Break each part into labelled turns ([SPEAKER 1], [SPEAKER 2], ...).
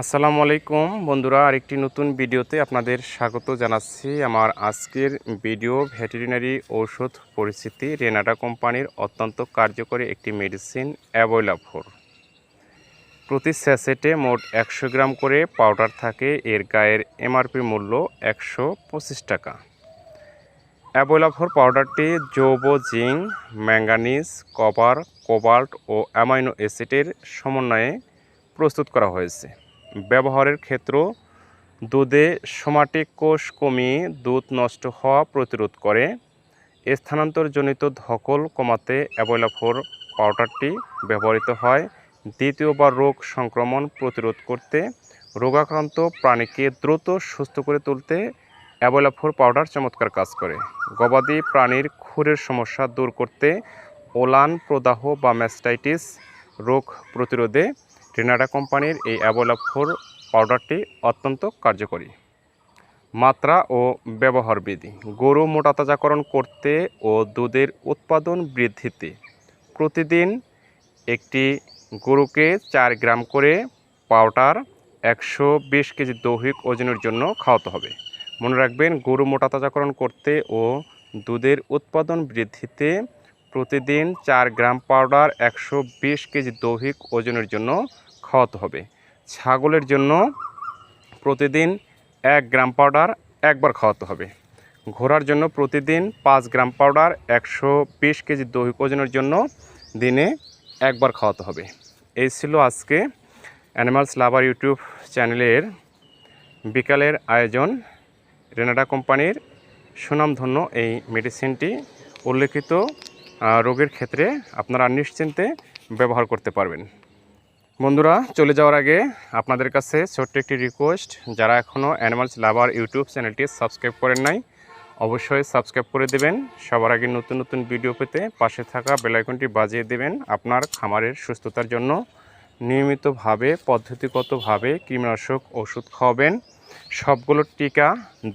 [SPEAKER 1] আসসালামু আলাইকুম বন্ধুরা, আরেকটি নতুন ভিডিওতে আপনাদের স্বাগত জানাচ্ছি। আমার আজকের ভিডিও ভেটেরিনারি ঔষধ পরিস্থিতি রেনাডা কোম্পানির অত্যন্ত কার্যকরী একটি মেডিসিন অ্যাভয়লাফোর প্রতি স্যাসেটে মোট একশো গ্রাম করে পাউডার থাকে, এর গায়ের এমআরপি মূল্য একশো পঁচিশ টাকা। অ্যাভয়লাফোর পাউডারটি জৈব জিঙ্ক, ম্যাঙ্গানিজ, কপার, কোবাল্ট ও অ্যামাইনো অ্যাসিডের সমন্বয়ে প্রস্তুত করা হয়েছে। ব্যবহারের ক্ষেত্র দুধে সোমাটিক কোষ কমিয়ে দুধ নষ্ট হওয়া প্রতিরোধ করে। স্থানান্তরজনিত ধকল কমাতে অ্যাবয়লাফোর পাউডারটি ব্যবহৃত হয়। দ্বিতীয়বার রোগ সংক্রমণ প্রতিরোধ করতে রোগাক্রান্ত প্রাণীকে দ্রুত সুস্থ করে তুলতে অ্যাবয়লাফোর পাউডার চমৎকার কাজ করে। গবাদি প্রাণীর খুরের সমস্যা দূর করতে ওলান প্রদাহ বা ম্যাস্টাইটিস রোগ প্রতিরোধে ট্রিনাডা কোম্পানির এই অ্যাবোলাফোর পাউডারটি অত্যন্ত কার্যকরী। মাত্রা ও ব্যবহার বিধি গরু মোটাতাজাকরণ করতে ও দুধের উৎপাদন বৃদ্ধিতে প্রতিদিন একটি গরুকে চার গ্রাম করে পাউডার একশো বিশ কেজি দৈহিক ওজনের জন্য খাওয়াতে হবে। মনে রাখবেন, গরু মোটাতাজাকরণ করতে ও দুধের উৎপাদন বৃদ্ধিতে প্রতিদিন চার গ্রাম পাউডার একশো বিশ কেজি দৈহিক ওজনের জন্য খাওয়াতে হবে। ছাগলের জন্য প্রতিদিন এক গ্রাম পাউডার একবার খাওয়াতে হবে। ঘোড়ার জন্য প্রতিদিন পাঁচ গ্রাম পাউডার একশো বিশ কেজি দৈহিক ওজনের জন্য দিনে একবার খাওয়াতে হবে। এই ছিল আজকে অ্যানিমালস লাভার ইউটিউব চ্যানেলের বিকালের আয়োজন। রেনাডা কোম্পানির সুনামধন্য এই মেডিসিনটি উল্লেখিত রোগের ক্ষেত্রে আপনারা নিশ্চিন্তে ব্যবহার করতে পারবেন। বন্ধুরা, চলে যাওয়ার আগে আপনাদের কাছে ছোট্ট একটি রিকোয়েস্ট যারা এখনও অ্যানিমালস লাভার ইউটিউব চ্যানেলটি সাবস্ক্রাইব করেন নাই, অবশ্যই সাবস্ক্রাইব করে দেবেন। সবার আগে নতুন নতুন ভিডিও পেতে পাশে থাকা বেলাইকনটি বাজিয়ে দেবেন আপনার খামারের সুস্থতার জন্য। নিয়মিতভাবে, পদ্ধতিগতভাবে কীটনাশক ওষুধ খাওয়াবেন, সবগুলো টিকা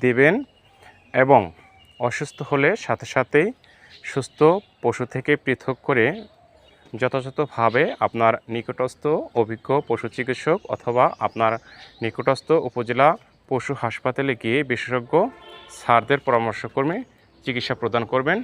[SPEAKER 1] দেবেন এবং অসুস্থ হলে সাথে সাথেই সুস্থ পশু থেকে পৃথক করে যথাযথভাবে আপনার নিকটস্থ অভিজ্ঞ পশু চিকিৎসক অথবা আপনার নিকটস্থ উপজেলা পশু হাসপাতালে গিয়ে বিশেষজ্ঞ স্যারদের পরামর্শক্রমে চিকিৎসা প্রদান করবেন।